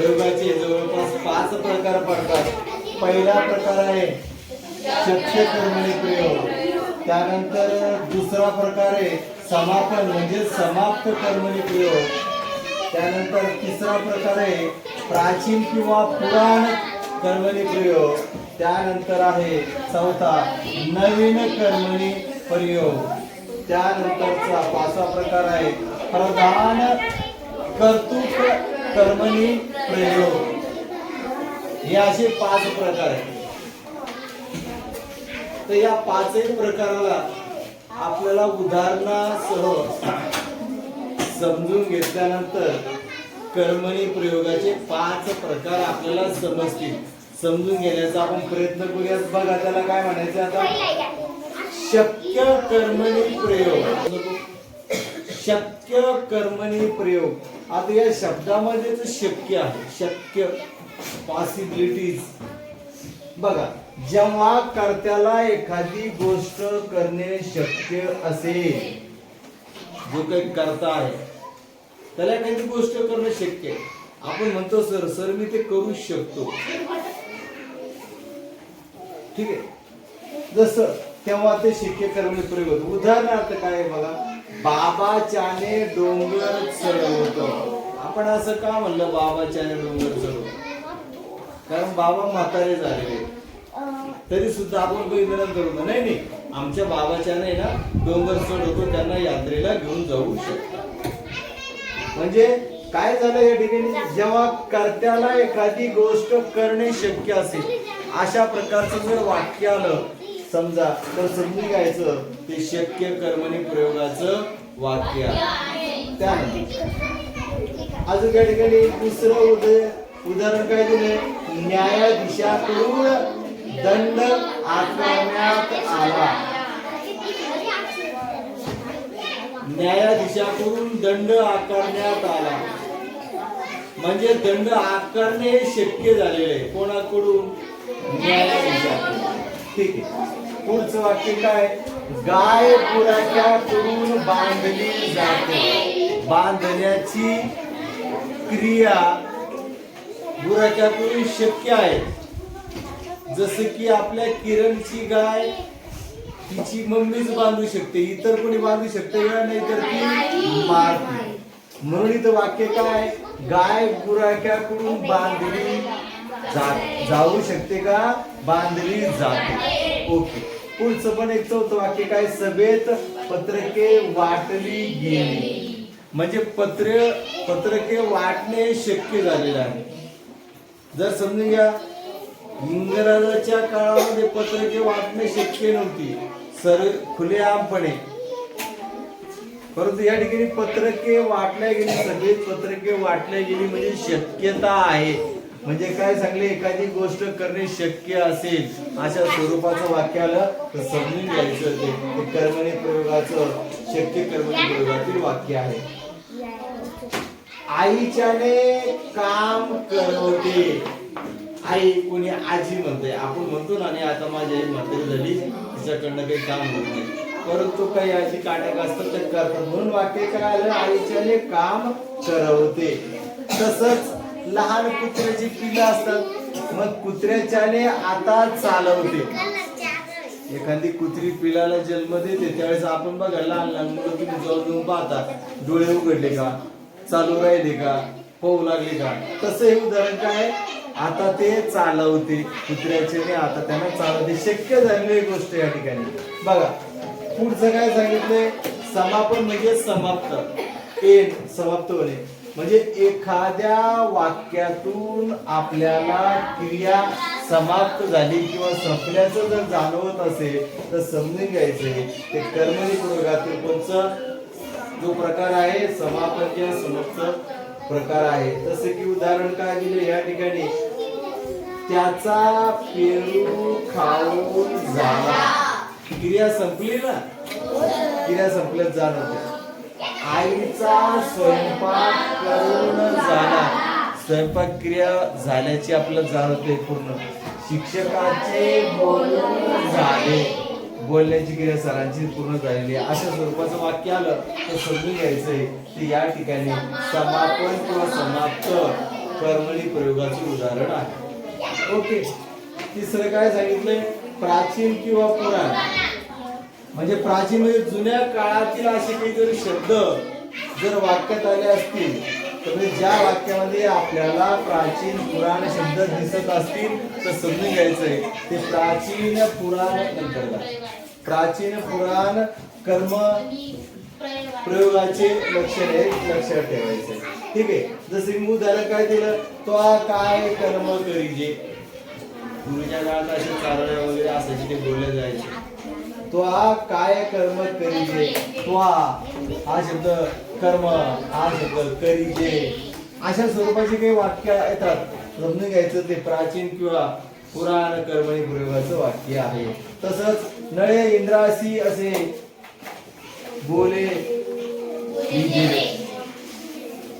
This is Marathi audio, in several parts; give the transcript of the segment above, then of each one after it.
प्रयोगाचे जवळपास पाच प्रकार पडतात. पहिला प्रकार आहे चक्ष कर्मणी प्रयोग. त्यानंतर दुसरा प्रकार आहे समापन म्हणजे समाप्त कर्मणी प्रयोग. त्यानंतर तिसरा प्रकार आहे प्राचीन किंवा पुराण कर्मणी प्रयोग. त्यानंतर आहे चौथा नवीन कर्मणी प्रयोग. त्यानंतरचा पाचवा प्रकार आहे प्रधान कर्तृत्व कर्मणी प्रयोग हो. हे असे पाच प्रकार आहेत. तर या पाचही प्रकाराला आपल्याला उदाहरणासह समजून घेतल्यानंतर कर्मणी प्रयोगाचे पाच प्रकार आपल्याला समजतील. समजून घेण्याचा आपण प्रयत्न करूयात. बघा त्याला काय म्हणायचं आता? शक्य कर्मणी प्रयोग. शक्य कर्मणी प्रयोग. आता या शब्दामध्येच शक्य आहे. शक्य पॉसिबिलिटीज बघा जेव्हा कर्त्याला एखादी गोष्ट करणे शक्य असेल जो काही करता आहे त्याला एखादी गोष्ट करणं शक्य आहे. आपण म्हणतो सर सर मी ते करू शकतो. ठीक आहे? जसं तेव्हा ते शक्य करणे प्रयोग उदाहरणार्थ काय आहे बघा? बाबाच्याने डोंगर चढवतो. आपण असं का म्हणलं बाबाच्याने डोंगर चढवतो? कारण बाबा म्हातारे झालेले तरी सुद्धा आपण काही करतो नाही नाही. आमच्या बाबाच्याने ना डोंगर चढवतो त्यांना यात्रेला घेऊन जाऊ शकतो म्हणजे काय झालं या ठिकाणी? जेव्हा कर्त्याला एखादी गोष्ट करणे शक्य असेल अशा प्रकारचं जर वाक्य आलं समजा तर समजून घ्यायचं ते शक्य कर्मणी प्रयोगाचं वाक्य त्यानंतर अजून या ठिकाणी दुसरं उद- उदाहरण काय दिले न्यायाधीशाकडून दंड आकारण्यात आला. न्यायाधीशाकडून दंड आकारण्यात आला. म्हणजे दंड आकारणे शक्य झालेले आहे. कोणाकडून? न्यायाधीशाकडून. ठीक आहे. पुढचं वाक्य काय? गाय पुराच्याकडून बांधली जाते. बांधण्याची क्रिया गुराच्याकडून शक्य आहे. जसं की आपल्या किरणची गाय तिची मम्मीच बांधू शकते. इतर कोणी बांधू शकते का? नाही तर ती मारते. म्हणून इथं वाक्य काय? गाय गुराख्याकडून बांधली जा- जाऊ शकते का? बांधली जाते. ओके. पुढचं पण एक चौथं वाक्य काय? सभेत पत्रके वाटली गेली. म्हणजे पत्र पत्रके वाटणे शक्य झालेलं आहे. जर समजून घ्या इंग्रजाच्या काळामध्ये पत्रके वाटणे शक्य नव्हती. सर खुलेआमपणे. परंतु या ठिकाणी पत्रके वाटल्या गेली सगळी पत्रके वाटल्या गेली म्हणजे शक्यता आहे. म्हणजे काय सांगले एखादी गोष्ट करणे शक्य असेल अशा स्वरूपाचं वाक्य आलं तर समजून घ्यायचं ते ते प्रयोगाचं शक्य कर्मणी प्रयोगातील वाक्य आहे. आईच्याने काम करवते. आई कोणी आजी म्हणते. आपण म्हणतो ना आणि आता माझी आई म्हातारी झाली तिच्याकडनं काही काम होत नाही. परंतु काही अशी काटक असतात ते करतात. म्हणून वाक्य काय आलं? आईच्याने काम करवते. तसंच लहान कुत्र्याची पिलं असतात. मग कुत्र्याच्याने आता चालवते. एखादी कुत्री पिलाला जन्म देते त्यावेळेस आपण बघा लहान लहान मुलं तुम्ही जाऊन जाऊन पाहता. डोळे उघडले का? चालू राहिले का? पाहू लागले का? तसं हे उदाहरण काय आता ते चालवते. कुत्र्याचे आता त्यांना चालवते. शक्य झालेली गोष्ट या ठिकाणी. बघा पुढचं काय सांगितलंय? समापन म्हणजे समाप्त. एन समाप्त होणे. म्हणजे एखाद्या वाक्यातून आपल्याला क्रिया समाप्त झाली किंवा संपल्याचं जर जाणवत असेल तर समजून घ्यायचे ते कर्मणी वर्गातील कोणचं? जो प्रकार आहे समापन किंवा समाप्त प्रकार आहे. जसं की उदाहरण काय दिले या ठिकाणी? त्याचा पेरू खाऊन झाला. क्रिया संपली ना? क्रिया संपल्यात जाणवते. आईचा स्वयंपाक करून झाला. स्वयंपाक क्रिया झाल्याची आपल्याला जाणवते पूर्ण. शिक्षकाचे बोलून झाले. बोलण्याची क्रिया सरांची पूर्ण झालेली आहे. अशा स्वरूपाचं वाक्य आलं तर समजून घ्यायचंय. ते या ठिकाणी समापन किंवा समाप्त कर्मणी प्रयोगाचे उदाहरण आहे. ओके. तिसरं काय सांगितलंय? प्राचीन किंवा पुराण. म्हणजे प्राचीन म्हणजे जुन्या काळातील असे काहीतरी शब्द जर वाक्यात आले असतील तर म्हणजे ज्या वाक्यामध्ये आपल्याला प्राचीन पुराण शब्द दिसत असतील तर समजून घ्यायचंय. ते प्राचीन पुराण अंतर्गत. प्राचीन पुराण कर्म प्रयोगाचे लक्षण आहे लक्षात ठेवायचे ठीक आहे? जसं मी उदाहरण काय दिलं? तो काय कर्म करीजे? पूर्वीच्या काळात असे चालण्या वगैरे असायचे ते बोलले जायचे. तो हा काय कर्म करीजे? तो हा हा शब्द कर्म हा शब्द करीजे. अशा स्वरूपाचे काही वाक्य येतात. समजून घ्यायचं ते प्राचीन किंवा पुराण कर्मणी प्रयोगाचं वाक्य आहे. तसंच नळे इंद्रासी असे बोले.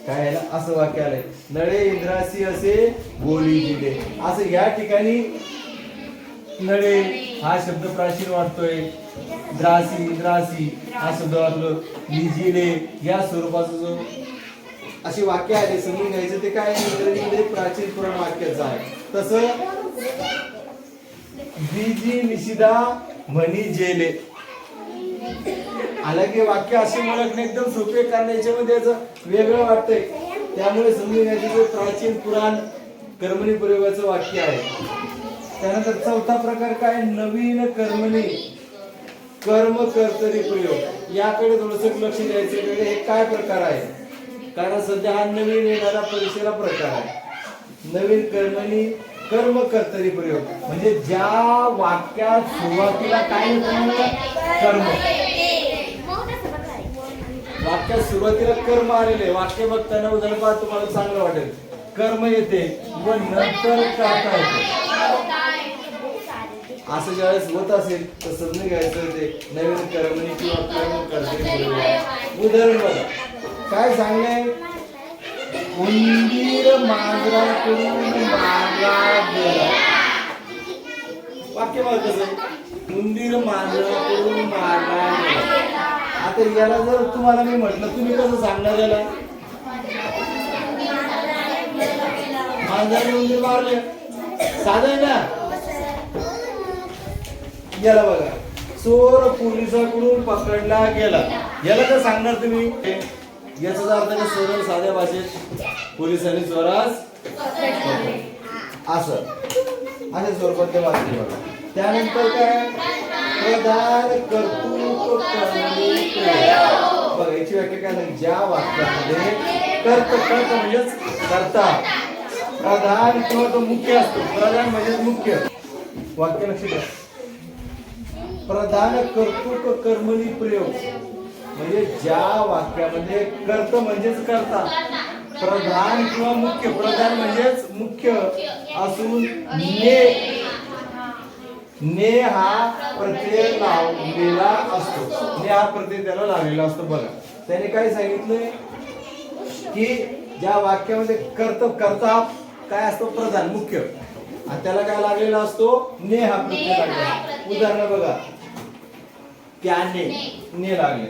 काय असं वाक्य आलंय. नळे इंद्रासी असे बोली दिले. असं या ठिकाणी नळे हा शब्द प्राचीन वाटतोय द्रासी द्रासी हा शब्द वाटलो लिजिले या स्वरूपाचा जो अशी वाक्य आले समजून घ्यायचे ते काय इंग्रजीमध्ये प्राचीन पुराण वाक्याचं आहे. तसं बीजी निशिदा म्हणी जेले. की वाक्य असे ओळखणे एकदम सोपे कारण याच्यामध्ये याचं वेगळं वाटतंय. त्यामुळे समजून घ्यायचं प्राचीन पुराण कर्मणी प्रयोगाचं वाक्य आहे. त्यानंतर चौथा प्रकार काय? नवीन कर्मणी. कर्म कर्तरी प्रयोग. याकडे थोडस लक्ष द्यायचं हे काय प्रकार आहे? कारण सध्या हा नवीन येणारा परीक्षेला प्रकार आहे. नवीन कर्मणी कर्म कर्तरी प्रयोग. म्हणजे ज्या वाक्यात सुरुवातीला काय कर्म. वाक्यात सुरुवातीला कर्म आलेले वाक्य बघताना उदाहरण तुम्हाला चांगलं वाटेल. कर्म येते व नंतर काय येते. असं ज्यावेळेस होत असेल तर समजून घ्यायचं ते नवीन कर्मणी किंवा कर्म करते उदाहरण बघा. काय सांगलंय? उंदीर मांजराकडून मांजरा गेला वाक्य बघा कसं उंदीर मांजरा करून मांजरा गेला आता याला जर तुम्हाला मी म्हटलं तुम्ही कसं सांगणार याला? मांजरा उंदीर मारले. साधं आहे ना? याला बघा. चोर पोलिसाकडून पकडला गेला. याला तर सांगणार तुम्ही? याचा अर्थ काय सरळ साध्या भाषेत पोलिसांनी चोरास असं. अशा स्वरूपात ते वाचले बघा. त्यानंतर काय? प्रधान कर्तृत्व करणारे बघा याची व्याख्या काय नाही ज्या वाक्यामध्ये कर्त कर्त म्हणजेच करता. प्रधान किंवा तो मुख्य असतो. प्रधान म्हणजेच मुख्य. वाक्य लक्षात प्रधान कर्तृक कर्मणी प्रयोग म्हणजे ज्या वाक्यामध्ये कर्त म्हणजेच करता. प्रधान किंवा मुख्य. प्रधान म्हणजेच मुख्य असून ने. ने हा प्रत्यय लावलेला असतो. ने हा प्रत्यय त्याला लावलेला असतो. बघा. त्याने काय सांगितलंय? की ज्या वाक्यामध्ये कर्त करता काय असतो? प्रधान मुख्य. आणि त्याला काय लागलेला असतो? ने हा प्रत्यय लागलेला उदाहरण बघा. त्याने ने लागले.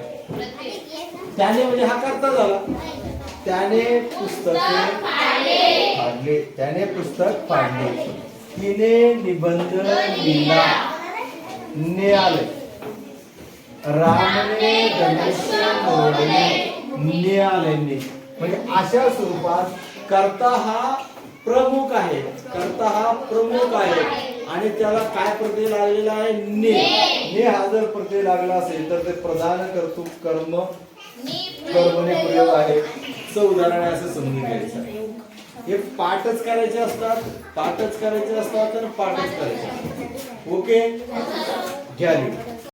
त्याने म्हणजे हा करता झाला. त्याने पुस्तके फाडले. त्याने पुस्तक फाडले. तिने निबंध लिहिला. ने आले. रामने धनुष्य मोडले ने आले ने. म्हणजे अशा स्वरूपात कर्ता हा प्रमुख आहे. कर्ता हा प्रमुख आहे. आणि त्याला काय प्रत्यय लागलेला आहे? ने. ने. हा जर प्रत्यय लागला असेल तर ते प्रधान कर्तृ कर्म कर्मने प्रयोग. आहे. च उदाहरण आहे असं समजून घ्यायचं हे पाठच करायचे असतात पाठच करायचे असतात तर पाठच करायचे ओके? घ्या.